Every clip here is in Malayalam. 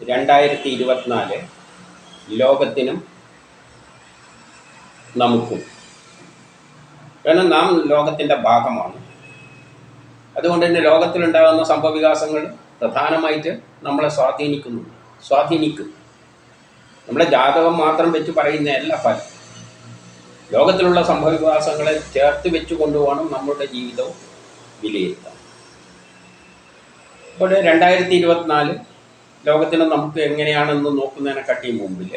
രണ്ടായിരത്തി ഇരുപത്തിനാല് ലോകത്തിനും നമുക്കും. കാരണം നാം ലോകത്തിന്റെ ഭാഗമാണ്. അതുകൊണ്ട് തന്നെ ലോകത്തിലുണ്ടാകുന്ന സംഭവവികാസങ്ങൾ പ്രധാനമായിട്ട് നമ്മളെ സ്വാധീനിക്കുന്നു സ്വാധീനിക്കും. നമ്മുടെ ജാതകം മാത്രം വെച്ച് പറയുന്നതല്ല ഫലം ലോകത്തിലുള്ള സംഭവവികാസങ്ങളെ ചേർത്ത് വെച്ച് കൊണ്ടുപോകണം നമ്മുടെ ജീവിതവും വിലയിരുത്താൻ. അപ്പോൾ രണ്ടായിരത്തി ഇരുപത്തിനാല് ലോകത്തിന് നമുക്ക് എങ്ങനെയാണെന്ന് നോക്കുന്നതിനെക്കാട്ടി മുമ്പിൽ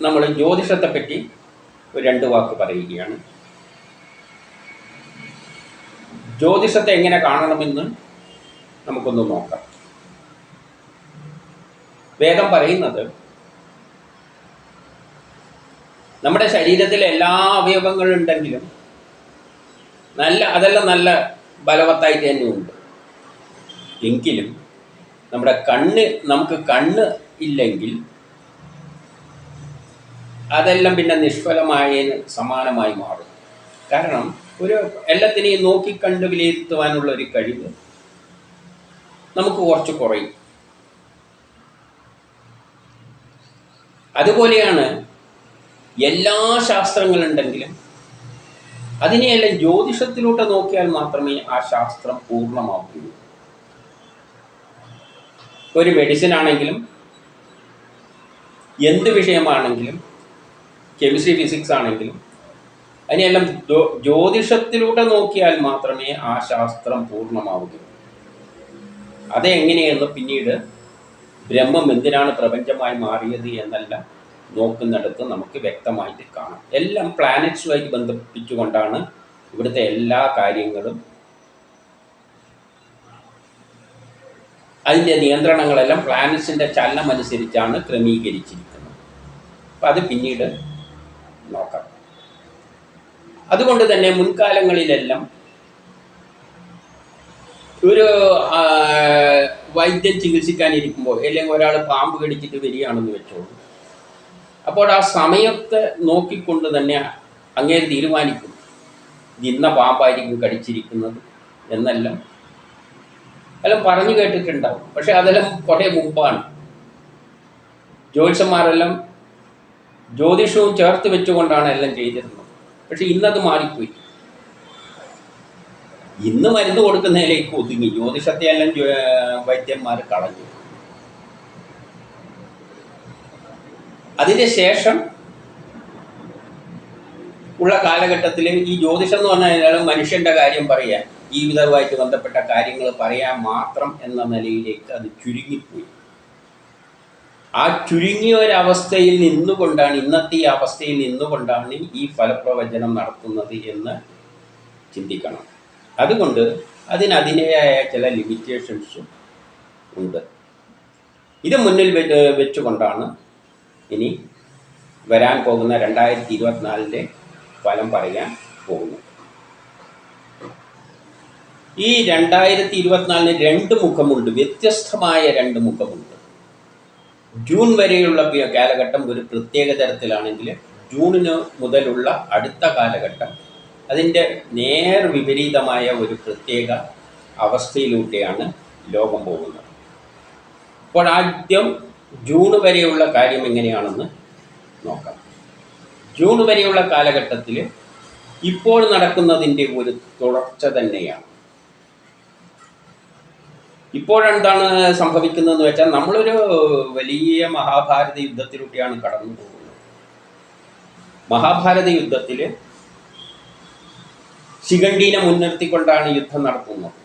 നമ്മൾ ജ്യോതിഷത്തെപ്പറ്റി ഒരു രണ്ട് വാക്ക് പറയുകയാണ്. ജ്യോതിഷത്തെ എങ്ങനെ കാണണമെന്ന് നമുക്കൊന്ന് നോക്കാം. വേദം പറയുന്നത് നമ്മുടെ ശരീരത്തിൽ എല്ലാ അവയവങ്ങളുണ്ടെങ്കിലും നല്ല അതെല്ലാം നല്ല ബലവത്തായിട്ട് തന്നെ ഉണ്ട് എങ്കിലും നമ്മുടെ കണ്ണ് നമുക്ക് കണ്ണ് ഇല്ലെങ്കിൽ അതെല്ലാം പിന്നെ നിഷ്ഫലമായതിന് സമാനമായി മാറും. കാരണം ഒരു എല്ലാത്തിനെയും നോക്കിക്കണ്ട് വിലയിരുത്തുവാനുള്ള ഒരു കഴിവ് നമുക്ക് കുറച്ച് കുറയും. അതുപോലെയാണ് എല്ലാ ശാസ്ത്രങ്ങളുണ്ടെങ്കിലും അതിനെയെല്ലാം ജ്യോതിഷത്തിലൂടെ നോക്കിയാൽ മാത്രമേ ആ ശാസ്ത്രം പൂർണമാവുകയുള്ളൂ. ഒരു മെഡിസിൻ ആണെങ്കിലും എന്ത് വിഷയമാണെങ്കിലും കെമിസ്ട്രി ഫിസിക്സ് ആണെങ്കിലും അതിനെല്ലാം ജ്യോതിഷത്തിലൂടെ നോക്കിയാൽ മാത്രമേ ആ ശാസ്ത്രം പൂർണമാവുകയുള്ളൂ. അതെങ്ങനെയെന്ന് പിന്നീട് ബ്രഹ്മം എന്തിനാണ് പ്രപഞ്ചമായി മാറിയത് എന്നെല്ലാം നോക്കുന്നിടത്ത് നമുക്ക് വ്യക്തമായിട്ട് കാണാം. എല്ലാം പ്ലാനറ്റ്സുമായിട്ട് ബന്ധിപ്പിച്ചുകൊണ്ടാണ് ഇവിടുത്തെ എല്ലാ കാര്യങ്ങളും അതിന്റെ നിയന്ത്രണങ്ങളെല്ലാം പ്ലാനറ്റ്സിന്റെ ചലനം അനുസരിച്ചാണ് ക്രമീകരിച്ചിരിക്കുന്നത്. അപ്പം അത് പിന്നീട് നോക്കാം. അതുകൊണ്ട് തന്നെ മുൻകാലങ്ങളിലെല്ലാം ഒരു വൈദ്യം ചികിത്സിക്കാനിരിക്കുമ്പോൾ അല്ലെങ്കിൽ ഒരാൾ പാമ്പ് കടിച്ചിട്ട് വരികയാണെന്ന് വെച്ചോളൂ. അപ്പോൾ ആ സമയത്തെ നോക്കിക്കൊണ്ട് തന്നെ അങ്ങേര് തീരുമാനിക്കും. ഇന്ന പാമ്പായിരിക്കും കടിച്ചിരിക്കുന്നത് എന്നെല്ലാം എല്ലാം പറഞ്ഞു കേട്ടിട്ടുണ്ടാവും. പക്ഷെ അതെല്ലാം കുറേ മുമ്പാണ്. ജ്യോത്സ്യന്മാരെല്ലാം ജ്യോതിഷവും ചേർത്ത് വെച്ചുകൊണ്ടാണ് എല്ലാം ചെയ്തിരുന്നത്. പക്ഷെ ഇന്നത് മാറിപ്പോയി. ഇന്ന് മരുന്ന് കൊടുക്കുന്നതിലേക്ക് ഒതുങ്ങി. ജ്യോതിഷത്തെ എല്ലാം വൈദ്യന്മാർ കളഞ്ഞു. അതിന് ശേഷം ഉള്ള കാലഘട്ടത്തിൽ ഈ ജ്യോതിഷം എന്ന് പറഞ്ഞാൽ മനുഷ്യന്റെ കാര്യം പറയാൻ ജീവിതവുമായിട്ട് ബന്ധപ്പെട്ട കാര്യങ്ങൾ പറയാൻ മാത്രം എന്ന നിലയിലേക്ക് അത് ചുരുങ്ങിപ്പോയി. ആ ചുരുങ്ങിയ ഒരവസ്ഥയിൽ നിന്നുകൊണ്ടാണ് ഇന്നത്തെ ഈ അവസ്ഥയിൽ നിന്നുകൊണ്ടാണ് ഈ ഫലപ്രവചനം നടത്തുന്നത് എന്ന് ചിന്തിക്കണം. അതുകൊണ്ട് അതിനതിനേയായ ചില ലിമിറ്റേഷൻസും ഉണ്ട്. ഇത് മുന്നിൽ വെച്ചുകൊണ്ടാണ് ഇനി വരാൻ പോകുന്ന രണ്ടായിരത്തി ഇരുപത്തിനാലിന്റെ ഫലം പറയാൻ പോകുന്നു ഈ രണ്ടായിരത്തി ഇരുപത്തിനാലിന് രണ്ട് മുഖമുണ്ട്. വ്യത്യസ്തമായ രണ്ട് മുഖമുണ്ട്. ജൂൺ വരെയുള്ള കാലഘട്ടം ഒരു പ്രത്യേക തരത്തിലാണെങ്കിൽ ജൂണിന് മുതലുള്ള അടുത്ത കാലഘട്ടം അതിന്റെ നേർ വിപരീതമായ ഒരു പ്രത്യേക അവസ്ഥയിലൂടെയാണ് ലോകം പോകുന്നത്. അപ്പോൾ ആദ്യം ജൂൺ വരെയുള്ള കാര്യം എങ്ങനെയാണെന്ന് നോക്കാം. ജൂൺ വരെയുള്ള കാലഘട്ടത്തിൽ ഇപ്പോൾ നടക്കുന്നതിന്റെ ഒരു തുടർച്ച തന്നെയാണ്. ഇപ്പോഴെന്താണ് സംഭവിക്കുന്നതെന്ന് വെച്ചാൽ നമ്മളൊരു വലിയ മഹാഭാരത യുദ്ധത്തിലൂടെയാണ് കടന്നു പോകുന്നത്. മഹാഭാരത യുദ്ധത്തിൽ ശിഖണ്ഡീനെ മുൻനിർത്തിക്കൊണ്ടാണ് യുദ്ധം നടത്തുന്നത്.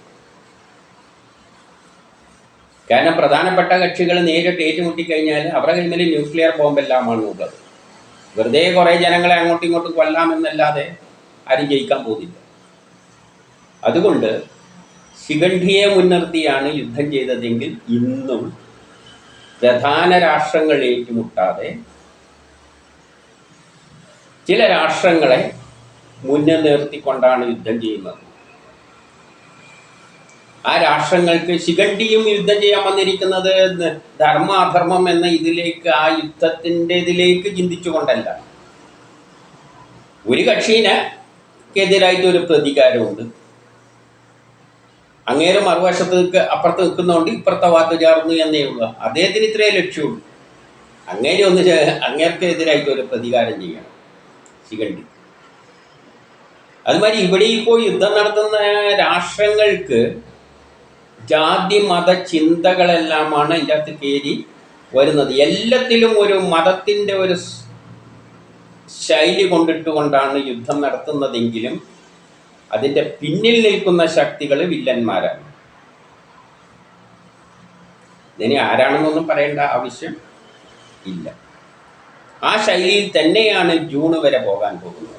കാരണം പ്രധാനപ്പെട്ട കക്ഷികൾ നേരിട്ട് ഏറ്റുമുട്ടിക്കഴിഞ്ഞാൽ അവരുടെ കയ്യിൽ ന്യൂക്ലിയർ ബോംബെല്ലാമാണ് ഉള്ളത്. വെറുതെ കുറേ ജനങ്ങളെ അങ്ങോട്ടും ഇങ്ങോട്ടും കൊല്ലാമെന്നല്ലാതെ ആരും ജയിക്കാൻ പോകുന്നില്ല. അതുകൊണ്ട് ശിഖണ്ഡിയെ മുൻനിർത്തിയാണ് യുദ്ധം ചെയ്തതെങ്കിൽ ഇന്നും പ്രധാന രാഷ്ട്രങ്ങൾ ഏറ്റുമുട്ടാതെ ചില രാഷ്ട്രങ്ങളെ മുന്നിൽ നിർത്തിക്കൊണ്ടാണ് യുദ്ധം ചെയ്യുന്നത്. ആ രാഷ്ട്രങ്ങൾക്ക് ശിഖണ്ഡിയും യുദ്ധം ചെയ്യാൻ വന്നിരിക്കുന്നത് ധർമ്മ അധർമ്മം എന്ന ഇതിലേക്ക് ആ യുദ്ധത്തിന്റെ ഇതിലേക്ക് ചിന്തിച്ചുകൊണ്ടല്ല. ഒരു കക്ഷീനെതിരായിട്ട് ഒരു പ്രതികാരമുണ്ട്. അങ്ങേര് മറുവശത്ത് അപ്പുറത്ത് നിൽക്കുന്നതുകൊണ്ട് ഇപ്പുറത്തെ വാക്ക് ചേർന്നു എന്നേ ഉള്ളൂ. അദ്ദേഹത്തിന് ഇത്രയേ ലക്ഷ്യമുള്ളൂ അങ്ങേരെ ഒന്ന് അങ്ങേർക്കെതിരായിട്ട് ഒരു പ്രതികാരം ചെയ്യണം. ശിഖണ്ഡി. അതുമാതിരി ഇവിടെ ഇപ്പോൾ യുദ്ധം നടത്തുന്ന രാഷ്ട്രങ്ങൾക്ക് ജാതി മത ചിന്തകളെല്ലാമാണ് ഇതിന്റെ അകത്ത് കയറി വരുന്നത്. എല്ലാത്തിലും ഒരു മതത്തിന്റെ ഒരു ശൈലി കൊണ്ടിട്ടുകൊണ്ടാണ് യുദ്ധം നടത്തുന്നതെങ്കിലും അതിന്റെ പിന്നിൽ നിൽക്കുന്ന ശക്തികൾ വില്ലന്മാരാണ്. ഇനി ആരാണെന്നൊന്നും പറയേണ്ട ആവശ്യം ഇല്ല. ആ ശൈലിയിൽ തന്നെയാണ് ജൂൺ വരെ പോകാൻ പോകുന്നത്.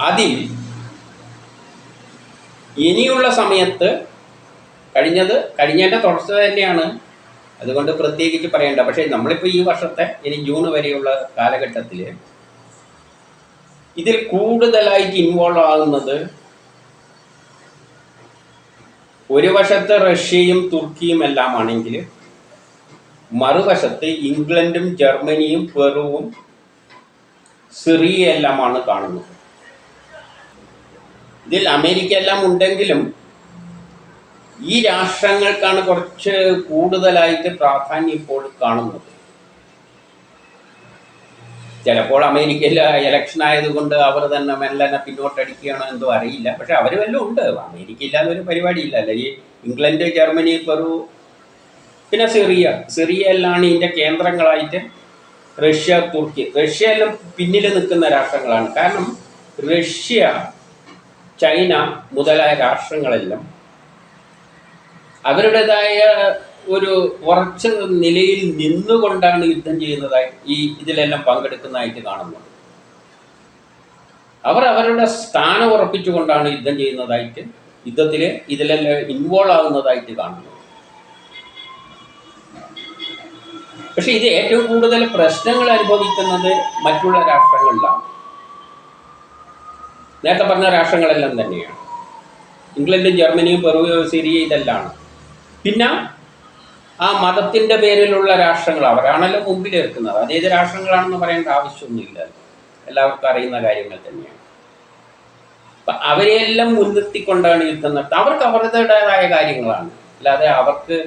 അതിൽ ഇനിയുള്ള സമയത്ത് കഴിഞ്ഞത് കഴിഞ്ഞതിന്റെ തുടർച്ച തന്നെയാണ്. അതുകൊണ്ട് പ്രത്യേകിച്ച് പറയേണ്ട പക്ഷേ നമ്മളിപ്പോൾ ഈ വർഷത്തെ ഇനി ജൂൺ വരെയുള്ള കാലഘട്ടത്തിൽ ഇതിൽ കൂടുതലായിട്ട് ഇൻവോൾവ് ആകുന്നത് ഒരു വശത്ത് റഷ്യയും തുർക്കിയും എല്ലാം ആണെങ്കിൽ മറുവശത്ത് ഇംഗ്ലണ്ടും ജർമ്മനിയും പെറുവും സിറിയ എല്ലാമാണ് കാണുന്നത്. ഇതിൽ അമേരിക്ക എല്ലാം ഉണ്ടെങ്കിലും ഈ രാഷ്ട്രങ്ങൾക്കാണ് കുറച്ച് കൂടുതലായിട്ട് പ്രാധാന്യം ഇപ്പോൾ കാണുന്നത്. ചിലപ്പോൾ അമേരിക്കയിൽ ഇലക്ഷൻ ആയതുകൊണ്ട് അവർ തന്നെ മെല്ലനെ പിന്നോട്ടടിക്കുകയാണോ എന്തോ അറിയില്ല. പക്ഷെ അവർ വല്ലതും ഉണ്ട്. അമേരിക്ക ഇല്ലാതെ ഒരു പരിപാടിയില്ല. അല്ലെങ്കിൽ ഇംഗ്ലണ്ട് ജർമ്മനി പെറു പിന്നെ സിറിയ. സിറിയ എല്ലാം ഇതിന്റെ കേന്ദ്രങ്ങളായിട്ട് റഷ്യ തുർക്കി. റഷ്യ എല്ലാം പിന്നിൽ നിൽക്കുന്ന രാഷ്ട്രങ്ങളാണ്. കാരണം റഷ്യ ചൈന മുതലായ രാഷ്ട്രങ്ങളെല്ലാം അവരുടേതായ ഒരു ഉറച്ച നിലയിൽ നിന്നുകൊണ്ടാണ് യുദ്ധം ചെയ്യുന്നതായി ഈ ഇതിലെല്ലാം പങ്കെടുക്കുന്നതായിട്ട് കാണുന്നത് അവർ അവരുടെ സ്ഥാനം ഉറപ്പിച്ചുകൊണ്ടാണ് യുദ്ധം ചെയ്യുന്നതായിട്ട് യുദ്ധത്തിൽ ഇതിലെല്ലാം ഇൻവോൾവ് ആകുന്നതായിട്ട് കാണുന്നു. പക്ഷെ ഇത് ഏറ്റവും കൂടുതൽ പ്രശ്നങ്ങൾ അനുഭവിക്കുന്നത് മറ്റുള്ള രാഷ്ട്രങ്ങളിലാണ്. നേരത്തെ പറഞ്ഞ രാഷ്ട്രങ്ങളെല്ലാം തന്നെയാണ്. ഇംഗ്ലണ്ടും ജർമ്മനിയും പെറുവോ സിറിയ ഇതെല്ലാം. പിന്നെ ആ മതത്തിന്റെ പേരിലുള്ള രാഷ്ട്രങ്ങൾ അവരാണല്ലോ മുമ്പിൽ നിൽക്കുന്നത്. അതേത് രാഷ്ട്രങ്ങളാണെന്ന് പറയേണ്ട ആവശ്യമൊന്നുമില്ല. എല്ലാവർക്കും അറിയുന്ന കാര്യങ്ങൾ തന്നെയാണ്. അപ്പൊ അവരെയെല്ലാം മുൻനിർത്തിക്കൊണ്ടാണ് യുദ്ധം നടത്തുന്നത് അവർക്ക് അവരുടേതായ കാര്യങ്ങളാണ്. അല്ലാതെ അവർക്ക്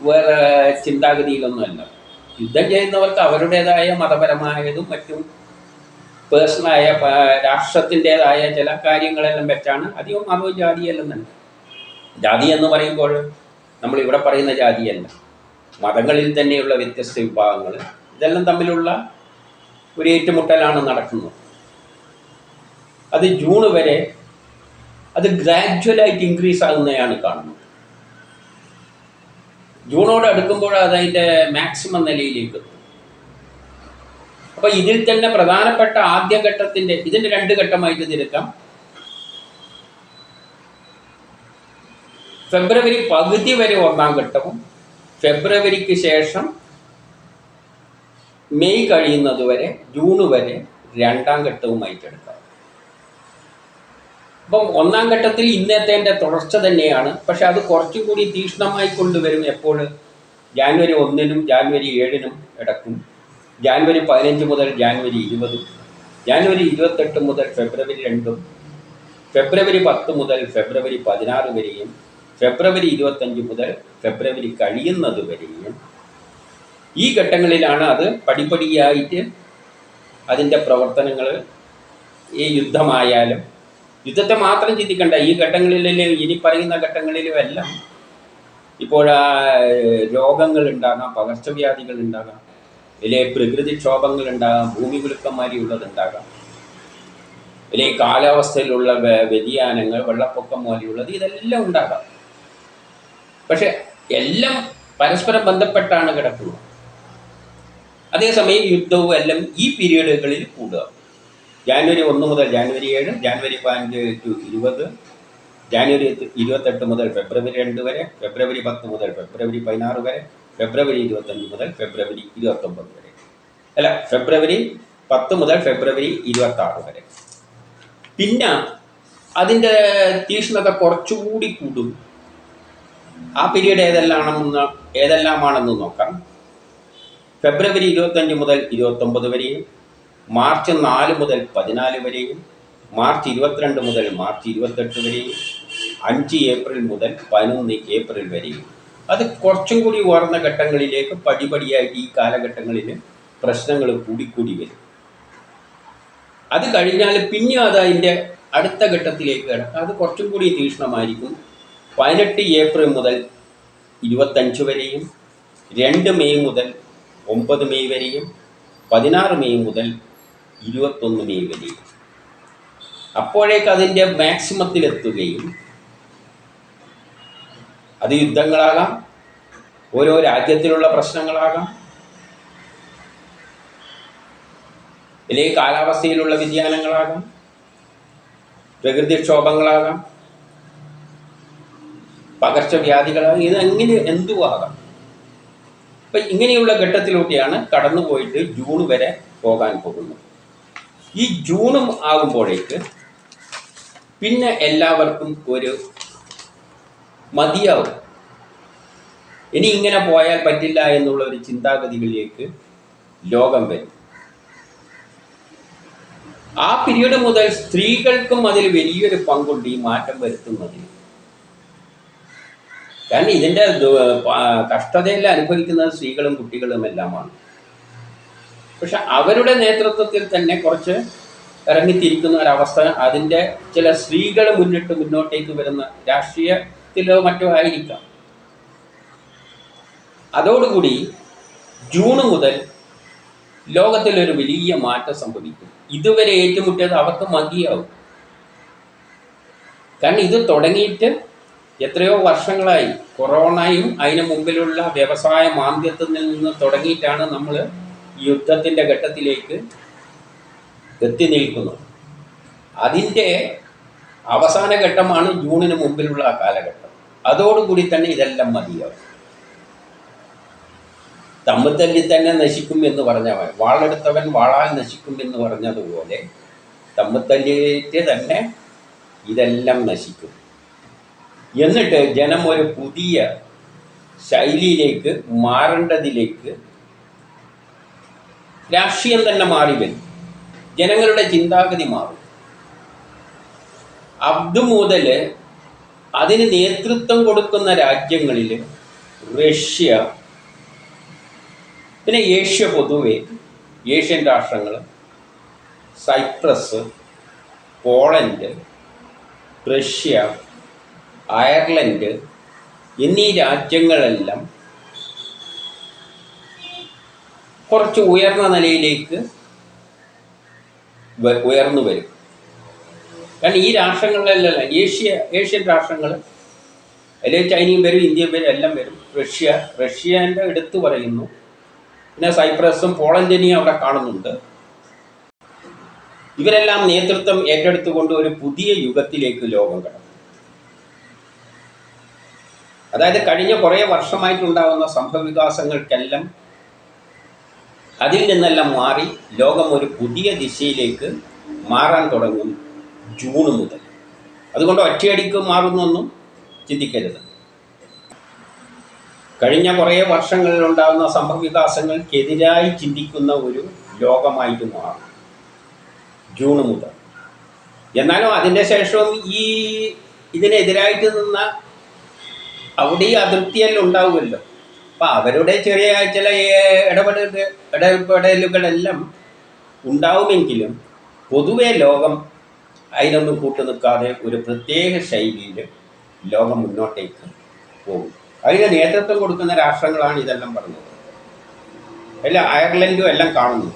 വേറെ ചിന്താഗതിയിലൊന്നുമല്ല. യുദ്ധം ചെയ്യുന്നവർക്ക് അവരുടേതായ മതപരമായതും മറ്റും പേഴ്സണലായ രാഷ്ട്രത്തിന്റെതായ ചില കാര്യങ്ങളെല്ലാം വെച്ചാണ് അധികം മതവും ജാതിയെല്ലാം തന്നെ. ജാതി എന്ന് പറയുമ്പോൾ നമ്മൾ ഇവിടെ പറയുന്ന ജാതിയല്ല. മതങ്ങളിൽ തന്നെയുള്ള വ്യത്യസ്ത വിഭാഗങ്ങൾ ഇതെല്ലാം തമ്മിലുള്ള ഒരു ഏറ്റുമുട്ടലാണ് നടക്കുന്നത്. അത് ജൂൺ വരെ അത് ഗ്രാജ്വലായിട്ട് ഇൻക്രീസ് ആകുന്നതാണ് കാണുന്നത്. ജൂണോട് അടുക്കുമ്പോൾ അത് അതിന്റെ മാക്സിമം നിലയിലേക്ക് അപ്പോൾ ഇതിൽ തന്നെ പ്രധാനപ്പെട്ട ആദ്യഘട്ടത്തിന്റെ ഇതിന്റെ രണ്ട് ഘട്ടമായിട്ട് തിരുക്കാം ഫെബ്രുവരി പകുതി വരെ ഒന്നാം ഘട്ടവും ഫെബ്രുവരിക്ക് ശേഷം മെയ് കഴിയുന്നത് വരെ ജൂൺ വരെ രണ്ടാം ഘട്ടവുമായിട്ട് എടുക്കാം. അപ്പം ഒന്നാം ഘട്ടത്തിൽ ഇന്നത്തേന്റെ തുടർച്ച തന്നെയാണ്. പക്ഷെ അത് കുറച്ചും കൂടി തീക്ഷ്ണമായി കൊണ്ടുവരും എപ്പോൾ? ജാനുവരി ഒന്നിനും ജാനുവരി ഏഴിനും ഇടക്കും ജാനുവരി പതിനഞ്ച് മുതൽ ജാനുവരി ഇരുപതും. ജാനുവരി ഇരുപത്തെട്ട് മുതൽ ഫെബ്രുവരി രണ്ടും. ഫെബ്രുവരി പത്ത് മുതൽ ഫെബ്രുവരി പതിനാറ് വരെയും ഫെബ്രുവരി ഇരുപത്തഞ്ച് മുതൽ ഫെബ്രുവരി കഴിയുന്നത് വരെയും ഈ ഘട്ടങ്ങളിലാണ് അത് പടിപടിയായിട്ട് അതിന്റെ പ്രവർത്തനങ്ങൾ ഈ യുദ്ധമായാലും യുദ്ധത്തെ മാത്രം ചിന്തിക്കണ്ട. ഈ ഘട്ടങ്ങളിലും ഇനി പറയുന്ന ഘട്ടങ്ങളിലും എല്ലാം ഇപ്പോൾ രോഗങ്ങൾ ഉണ്ടാകാം പകർച്ചവ്യാധികൾ ഉണ്ടാകാം ഇല്ലേ പ്രകൃതിക്ഷോഭങ്ങൾ ഉണ്ടാകാം ഭൂമി കുലുക്കന്മാരിയുള്ളത് ഉണ്ടാകാം. ഇല്ലേ കാലാവസ്ഥയിലുള്ള വ്യ- വ്യതിയാനങ്ങൾ വെള്ളപ്പൊക്കം പോലെയുള്ളത് ഇതെല്ലാം ഉണ്ടാകാം. പക്ഷെ എല്ലാം പരസ്പരം ബന്ധപ്പെട്ടാണ് കിടക്കുന്നത്. അതേസമയം യുദ്ധവും എല്ലാം ഈ പീരീഡുകളിൽ കൂടുക. ജാനുവരി ഒന്ന് മുതൽ ജാനുവരി ഏഴ് ജാനുവരി പതിനഞ്ച് ടു ഇരുപത് ജാനുവരി ഇരുപത്തെട്ട് മുതൽ ഫെബ്രുവരി രണ്ട് വരെ ഫെബ്രുവരി പത്ത് മുതൽ ഫെബ്രുവരി പതിനാറ് വരെ ഫെബ്രുവരി ഇരുപത്തഞ്ച് മുതൽ ഫെബ്രുവരി ഇരുപത്തൊമ്പത് വരെ. അല്ല ഫെബ്രുവരി പത്ത് മുതൽ ഫെബ്രുവരി ഇരുപത്താറ് വരെ. പിന്നെ അതിന്റെ തീക്ഷ്ണത കുറച്ചുകൂടി കൂടും. ആ പീരീഡ് ഏതെല്ലാമാണെന്ന് ഏതെല്ലാമാണെന്ന് നോക്കാം. ഫെബ്രുവരി ഇരുപത്തഞ്ച് മുതൽ ഇരുപത്തൊമ്പത് വരെയും മാർച്ച് നാല് മുതൽ പതിനാല് വരെയും മാർച്ച് ഇരുപത്തിരണ്ട് മുതൽ മാർച്ച് ഇരുപത്തെട്ട് വരെയും അഞ്ച് ഏപ്രിൽ മുതൽ പതിനൊന്ന് ഏപ്രിൽ വരെയും. അത് കുറച്ചും കൂടി ഉയർന്ന ഘട്ടങ്ങളിലേക്ക് പടിപടിയായിട്ട് ഈ കാലഘട്ടങ്ങളിൽ പ്രശ്നങ്ങൾ കൂടിക്കൂടി വരും. അത് കഴിഞ്ഞാൽ പിന്നെ അത് അതിന്റെ അടുത്ത ഘട്ടത്തിലേക്ക് കിടക്കാം. അത് കുറച്ചും കൂടി തീക്ഷ്ണമായിരിക്കും. പതിനെട്ട് ഏപ്രിൽ മുതൽ ഇരുപത്തഞ്ച് വരെയും രണ്ട് മെയ് മുതൽ ഒമ്പത് മെയ് വരെയും പതിനാറ് മെയ് മുതൽ ഇരുപത്തൊന്ന് മെയ് വരെയും. അപ്പോഴേക്ക് അതിന്റെ മാക്സിമത്തിലെത്തുകയും അത് യുദ്ധങ്ങളാകാം ഓരോ രാജ്യത്തിലുള്ള പ്രശ്നങ്ങളാകാം. അല്ലെങ്കിൽ കാലാവസ്ഥയിലുള്ള വ്യതിയാനങ്ങളാകാം. പ്രകൃതിക്ഷോഭങ്ങളാകാം. പകർച്ചവ്യാധികളാകാം ഇത് എങ്ങനെ എന്തുവാകാം? അപ്പം ഇങ്ങനെയുള്ള ഘട്ടത്തിലൂടെയാണ് കടന്നുപോയിട്ട് ജൂൺ വരെ പോകാൻ പോകുന്നത്. ഈ ജൂണും ആകുമ്പോഴേക്ക് പിന്നെ എല്ലാവർക്കും ഒരു മതിയാവും. ഇനി ഇങ്ങനെ പോയാൽ പറ്റില്ല എന്നുള്ള ഒരു ചിന്താഗതികളിലേക്ക് ലോകം വരും. ആ പീരീഡ് മുതൽ സ്ത്രീകൾക്കും അതിൽ വലിയൊരു പങ്കുണ്ട് ഈ മാറ്റം വരുത്തുന്നതിന് കാരണം ഇതിന്റെ കഷ്ടതയിൽ അനുഭവിക്കുന്നത് സ്ത്രീകളും കുട്ടികളും എല്ലാമാണ്. പക്ഷെ അവരുടെ നേതൃത്വത്തിൽ തന്നെ കുറച്ച് ഇറങ്ങിത്തിരിക്കുന്ന ഒരവസ്ഥ അതിന്റെ ചില സ്ത്രീകൾ മുന്നിട്ട് മുന്നോട്ടേക്ക് വരുന്ന രാഷ്ട്രീയത്തിലോ മറ്റോ ആയിരിക്കാം. അതോടുകൂടി ജൂൺ മുതൽ ലോകത്തിലൊരു വലിയ മാറ്റം സംഭവിക്കും. ഇതുവരെ ഏറ്റുമുട്ടിയത് അവർക്ക് മതിയാവും. കാരണം ഇത് തുടങ്ങിയിട്ട് എത്രയോ വർഷങ്ങളായി കൊറോണയും അതിന് മുമ്പിലുള്ള വ്യവസായ മാന്ദ്യത്തിൽ നിന്ന് തുടങ്ങിയിട്ടാണ് നമ്മൾ യുദ്ധത്തിന്റെ ഘട്ടത്തിലേക്ക് എത്തി നിൽക്കുന്നത്. അതിന്റെ അവസാന ഘട്ടമാണ് ജൂണിന് മുമ്പിലുള്ള ആ കാലഘട്ടം. അതോടുകൂടി തന്നെ ഇതെല്ലാം മതിയാവും. തമ്മിൽ തല്ലി തന്നെ നശിക്കും എന്ന് പറഞ്ഞവൻ വാളെടുത്തവൻ വാളാൽ നശിക്കും എന്ന് പറഞ്ഞതുപോലെ തമ്മിൽ തല്ലിയിട്ട് തന്നെ ഇതെല്ലാം നശിക്കും. എന്നിട്ട് ജനം ഒരു പുതിയ ശൈലിയിലേക്ക് മാറേണ്ടതിലേക്ക് രാഷ്ട്രീയം തന്നെ മാറി വരും. ജനങ്ങളുടെ ചിന്താഗതി മാറും. അബ്ദു മുതൽ അതിന് നേതൃത്വം കൊടുക്കുന്ന രാജ്യങ്ങളിൽ റഷ്യ പിന്നെ ഏഷ്യ പൊതുവെ ഏഷ്യൻ രാഷ്ട്രങ്ങൾ സൈപ്രസ് പോളണ്ട് റഷ്യ അയർലൻഡ് എന്നീ രാജ്യങ്ങളെല്ലാം കുറച്ച് ഉയർന്ന നിലയിലേക്ക് ഉയർന്നു വരും. കാരണം ഈ രാഷ്ട്രങ്ങളിലെല്ലാം ഏഷ്യ ഏഷ്യൻ രാഷ്ട്രങ്ങൾ അല്ലെങ്കിൽ ചൈനയും വരും ഇന്ത്യയും വരും എല്ലാം വരും. റഷ്യ റഷ്യേന്റെ എടുത്തു പറയുന്നു. പിന്നെ സൈപ്രസും പോളണ്ടിനെയും അവിടെ കാണുന്നുണ്ട്. ഇവരെല്ലാം നേതൃത്വം ഏറ്റെടുത്തുകൊണ്ട് ഒരു പുതിയ യുഗത്തിലേക്ക് ലോകം കടന്നു. അതായത് കഴിഞ്ഞ കുറേ വർഷമായിട്ടുണ്ടാകുന്ന സംഭവവികാസങ്ങൾക്കെല്ലാം അതിൽ നിന്നെല്ലാം മാറി ലോകം ഒരു പുതിയ ദിശയിലേക്ക് മാറാൻ തുടങ്ങും ജൂൺ മുതൽ. അതുകൊണ്ട് ഒറ്റയടിക്ക് മാറുന്നൊന്നും ചിന്തിക്കരുത്. കഴിഞ്ഞ കുറേ വർഷങ്ങളിലുണ്ടാകുന്ന സംഭവവികാസങ്ങൾക്കെതിരായി ചിന്തിക്കുന്ന ഒരു ലോകമായിട്ട് മാറും ജൂൺ മുതൽ. എന്നാലും അതിന്റെ ശേഷവും ഈ ഇതിനെതിരായിട്ട് നിന്ന അവിടെ ഈ അതൃപ്തിയെല്ലാം ഉണ്ടാവുമല്ലോ. അപ്പം അവരുടെ ചെറിയ ചില ഇടപെടൽ ഇടപെടലുകളെല്ലാം ഉണ്ടാവുമെങ്കിലും പൊതുവെ ലോകം അതിനൊന്നും കൂട്ടു നിൽക്കാതെ ഒരു പ്രത്യേക ശൈലിയിൽ ലോകം മുന്നോട്ടേക്ക് പോകും. അതിന് നേതൃത്വം കൊടുക്കുന്ന രാഷ്ട്രങ്ങളാണ് ഇതെല്ലാം പറഞ്ഞത്. അല്ല അയർലൻഡും എല്ലാം കാണുന്നു.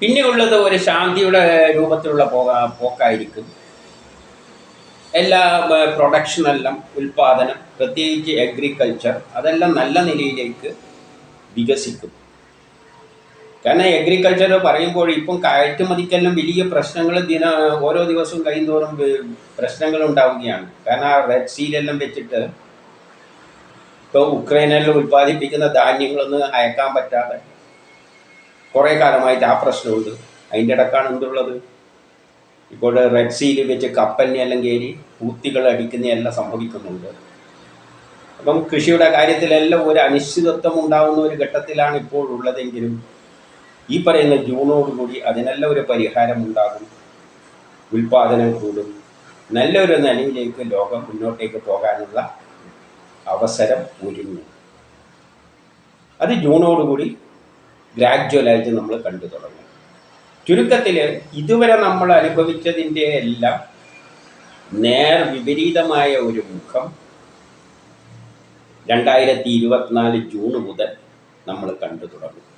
പിന്നെയുള്ളത് ഒരു ശാന്തിയുടെ രൂപത്തിലുള്ള പോകാ പോക്കായിരിക്കും. എല്ലാ പ്രൊഡക്ഷനെല്ലാം ഉൽപാദനം പ്രത്യേകിച്ച് അഗ്രികൾച്ചർ അതെല്ലാം നല്ല നിലയിലേക്ക് വികസിക്കും. കാരണം അഗ്രികൾച്ചർ പറയുമ്പോൾ ഇപ്പം കയറ്റുമതിക്കെല്ലാം വലിയ പ്രശ്നങ്ങൾ ദിന ഓരോ ദിവസവും കഴിയുന്തോറും വ- പ്രശ്നങ്ങൾ ഉണ്ടാവുകയാണ് കാരണം ആ റെഡ് സീലെല്ലാം വെച്ചിട്ട് ഇപ്പോൾ ഉക്രൈനെല്ലാം ഉൽപ്പാദിപ്പിക്കുന്ന ധാന്യങ്ങളൊന്നും അയക്കാൻ പറ്റാതെ കുറേ കാലമായിട്ട് ആ പ്രശ്നമുണ്ട്. അതിന്റെ ഇടക്കാണ് എന്തുള്ളത്? ഇപ്പോൾ റെഡ് സീൽ വെച്ച് കപ്പലിനെ എല്ലാം കയറി പൂത്തികൾ അടിക്കുന്നതെല്ലാം സംഭവിക്കുന്നുണ്ട്. അപ്പം കൃഷിയുടെ കാര്യത്തിലെല്ലാം ഒരു അനിശ്ചിതത്വം ഉണ്ടാകുന്ന ഒരു ഘട്ടത്തിലാണ് ഇപ്പോൾ ഉള്ളതെങ്കിലും ഈ പറയുന്ന ജൂണോടുകൂടി അതിനെല്ലാം ഒരു പരിഹാരം ഉണ്ടാകും. ഉൽപാദനം കൂടും. നല്ലൊരു നിലയിലേക്ക് ലോകം മുന്നോട്ടേക്ക് പോകാനുള്ള അവസരം ഒരുങ്ങും. അത് ജൂണോടുകൂടി ഗ്രാജ്വലായിട്ട് നമ്മൾ കണ്ടു തുടങ്ങും. ചുരുക്കത്തിൽ ഇതുവരെ നമ്മൾ അനുഭവിച്ചതിന്റെ എല്ലാം നേർ വിപരീതമായ ഒരു മുഖം രണ്ടായിരത്തി ഇരുപത്തിനാല് ജൂൺ മുതൽ നമ്മൾ കണ്ടു തുടങ്ങും.